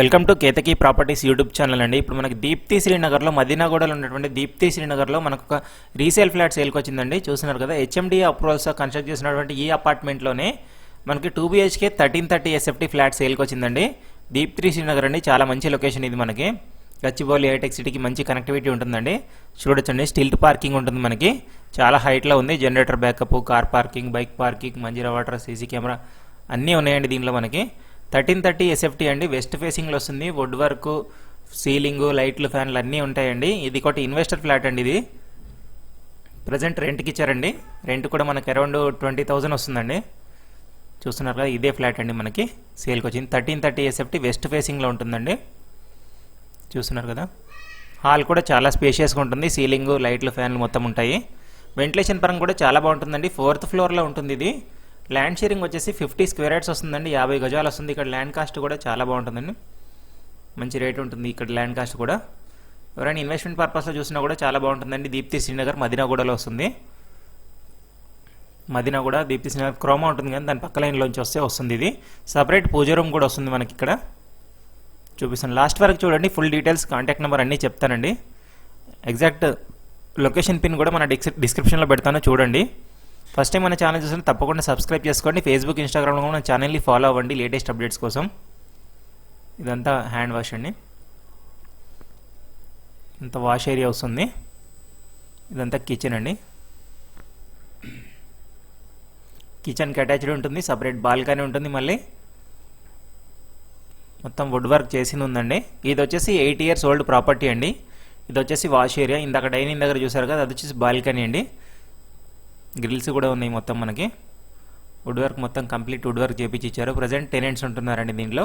Welcome to Ketaki properties YouTube channel అండి. ఇప్పుడు మనకి దీప్తి శ్రీనగర్లో మదీనాగూడలో ఉన్నటువంటి దీప్తి శ్రీనగర్లో మనకు ఒక రీసేల్ ఫ్లాట్ సేల్కి వచ్చిందండి. చూస్తున్నారు కదా హెచ్ఎండి అప్రూవల్స్తో కన్స్ట్రక్ట్ చేసినటువంటి ఈ అపార్ట్మెంట్లోనే మనకి two BHK thirteen thirty SFT flat సేల్కి వచ్చిందండి. దీప్తి శ్రీనగర్ అండి చాలా మంచి లొకేషన్ ఇది మనకి. గచ్చిబౌలి హైటెక్ సిటీకి మంచి కనెక్టివిటీ ఉంటుందండి. చూడొచ్చండి స్టిల్ట్ పార్కింగ్ ఉంటుంది మనకి. చాలా హైట్లో ఉంది generator backup car parking bike parking Manjeera water CC camera అన్నీ ఉన్నాయండి దీంట్లో మనకి. థర్టీన్ థర్టీ ఎస్ఎఫ్టీ అండి. వెస్ట్ ఫేసింగ్లో వస్తుంది. వుడ్ వర్క్ సీలింగు లైట్లు ఫ్యాన్లు అన్నీ ఉంటాయండి. ఇది ఒకటి ఇన్వెస్టర్ ఫ్లాట్ అండి ఇది. ప్రజెంట్ రెంట్కి ఇచ్చారండి. రెంట్ కూడా మనకు అరౌండ్ ట్వంటీ థౌజండ్ వస్తుందండి. చూస్తున్నారు కదా ఇదే ఫ్లాట్ అండి మనకి. సేల్కి వచ్చింది. థర్టీన్ థర్టీ ఎస్ఎఫ్టీ వెస్ట్ ఫేసింగ్లో ఉంటుందండి. చూస్తున్నారు కదా. హాల్ కూడా చాలా స్పేషియస్గా ఉంటుంది. సీలింగ్ లైట్లు ఫ్యాన్లు మొత్తం ఉంటాయి. వెంటిలేషన్ పరంగా కూడా చాలా బాగుంటుందండి. ఫోర్త్ ఫ్లోర్లో ఉంటుంది ఇది. ల్యాండ్ షేరింగ్ వచ్చేసి ఫిఫ్టీ స్క్వేర్ యార్డ్స్ వస్తుందండి యాభై గజాలు వస్తుంది. ఇక్కడ ల్యాండ్ కాస్ట్ కూడా చాలా బాగుంటుందండి. మంచి రేట్ ఉంటుంది ఇక్కడ ల్యాండ్ కాస్ట్ కూడా. ఎవరైనా ఇన్వెస్ట్మెంట్ పర్పస్లో చూసినా కూడా చాలా బాగుంటుందండి. దీప్తి శ్రీనగర్ మదినాగూడలో వస్తుంది. మదినాగూడ దీప్తి శ్రీనగర్ క్రోమా ఉంటుంది కానీ దాని పక్క లైన్లోంచి వస్తే వస్తుంది ఇది. సపరేట్ పూజ రూమ్ కూడా వస్తుంది మనకి ఇక్కడ. చూపిస్తాను. లాస్ట్ వరకు చూడండి ఫుల్ డీటెయిల్స్ కాంటాక్ట్ నెంబర్ అన్నీ చెప్తానండి. ఎగ్జాక్ట్ లొకేషన్ పిన్ కూడా మన డిస్క్రిప్షన్లో పెడతాను చూడండి. ఫస్ట్ టైం మన ఛానల్ చూసిన తప్పకుండా సబ్స్క్రైబ్ చేసుకోండి. ఫేస్బుక్ ఇన్స్టాగ్రామ్లో కూడా మన ఛానల్ని ఫాలో అవ్వండి లేటెస్ట్ అప్డేట్స్ కోసం. ఇదంతా హ్యాండ్ వాష్ అండి. ఇంత వాష్ ఏరియా వస్తుంది. ఇదంతా కిచెన్ అండి. కిచెన్కి అటాచ్డ్ ఉంటుంది సపరేట్ బాల్కనీ ఉంటుంది మళ్ళీ. మొత్తం వుడ్ వర్క్ చేసింది ఉందండి. ఇది వచ్చేసి ఎయిట్ ఇయర్స్ ఓల్డ్ ప్రాపర్టీ అండి. ఇది వచ్చేసి వాష్ ఏరియా ఇందాక డైనింగ్ దగ్గర చూసారు కదా అది వచ్చేసి బాల్కనీ అండి. గ్రిల్స్ కూడా ఉన్నాయి మొత్తం మనకి. వుడ్ వర్క్ మొత్తం కంప్లీట్ వుడ్ వర్క్ చేపించి ఇచ్చారు ప్రజెంట్ టెనెంట్స్ ఉంటున్నారండి దీనిలో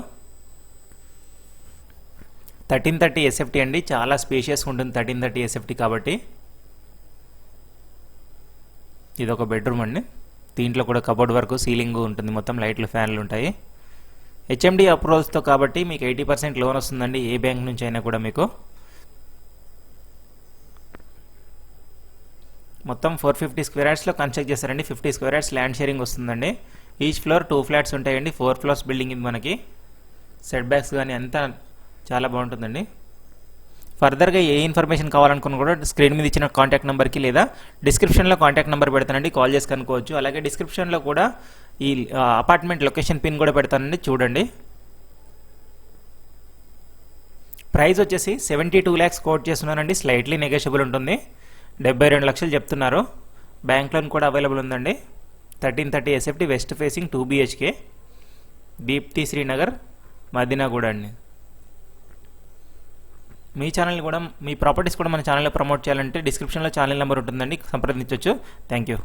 థర్టీన్ థర్టీ ఎస్ఎఫ్టీ అండి. చాలా స్పేషియస్గా ఉంటుంది థర్టీన్ థర్టీ ఎస్ఎఫ్టీ కాబట్టి. ఇది ఒక బెడ్రూమ్ అండి. దీంట్లో కూడా కబోర్డ్ వర్క్ సీలింగ్ ఉంటుంది మొత్తం. లైట్లు ఫ్యాన్లు ఉంటాయి. హెచ్ఎండి అప్రూవల్స్తో కాబట్టి మీకు ఎయిటీ పర్సెంట్ లోన్ వస్తుందండి ఏ బ్యాంక్ నుంచి అయినా కూడా మీకు. మొత్తం ఫోర్ ఫిఫ్టీ స్క్వేర్ యార్డ్స్లో కన్స్ట్రక్ట్ చేస్తారండి fifty square yards land sharing వస్తుందండి. ఈచ్ ఫ్లోర్ టూ ఫ్లాట్స్ ఉంటాయండి. ఫోర్ ఫ్లోర్స్ బిల్డింగ్ ఇది మనకి. సెట్ బ్యాక్స్ కానీ అంతా చాలా బాగుంటుందండి. ఫర్దర్గా ఏ ఇన్ఫర్మేషన్ కావాలనుకున్నా కూడా స్క్రీన్ మీద ఇచ్చిన కాంటాక్ట్ నెంబర్కి లేదా డిస్క్రిప్షన్లో కాంటాక్ట్ నెంబర్ పెడతానండి. కాల్ చేసి కనుక్కోవచ్చు. అలాగే డిస్క్రిప్షన్లో కూడా ఈ అపార్ట్మెంట్ లొకేషన్ పిన్ కూడా పెడతానండి. చూడండి. ప్రైస్ వచ్చేసి సెవెంటీ టూ ల్యాక్స్ కోట్ చేస్తున్నానండి. స్లైట్లీ నెగోషియబుల్ ఉంటుంది. డెబ్బై రెండు లక్షలు చెప్తున్నారు. బ్యాంక్ లోన్ కూడా అవైలబుల్ ఉందండి. Thirteen thirty SFT west facing two BHK. Deepti Srinagar Madinaguda అండి. మీ ఛానల్ కూడా మీ ప్రాపర్టీస్ కూడా మన ఛానల్లో ప్రమోట్ చేయాలంటే డిస్క్రిప్షన్లో ఛానల్ నెంబర్ ఉంటుందండి. సంప్రదించవచ్చు థ్యాంక్ యూ.